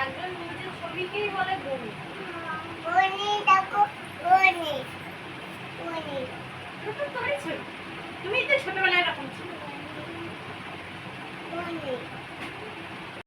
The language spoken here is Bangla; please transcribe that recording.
একজন নিজের ছবিকেই বলে বনি বনি দেখো বনি বনি ওটা তো ছবি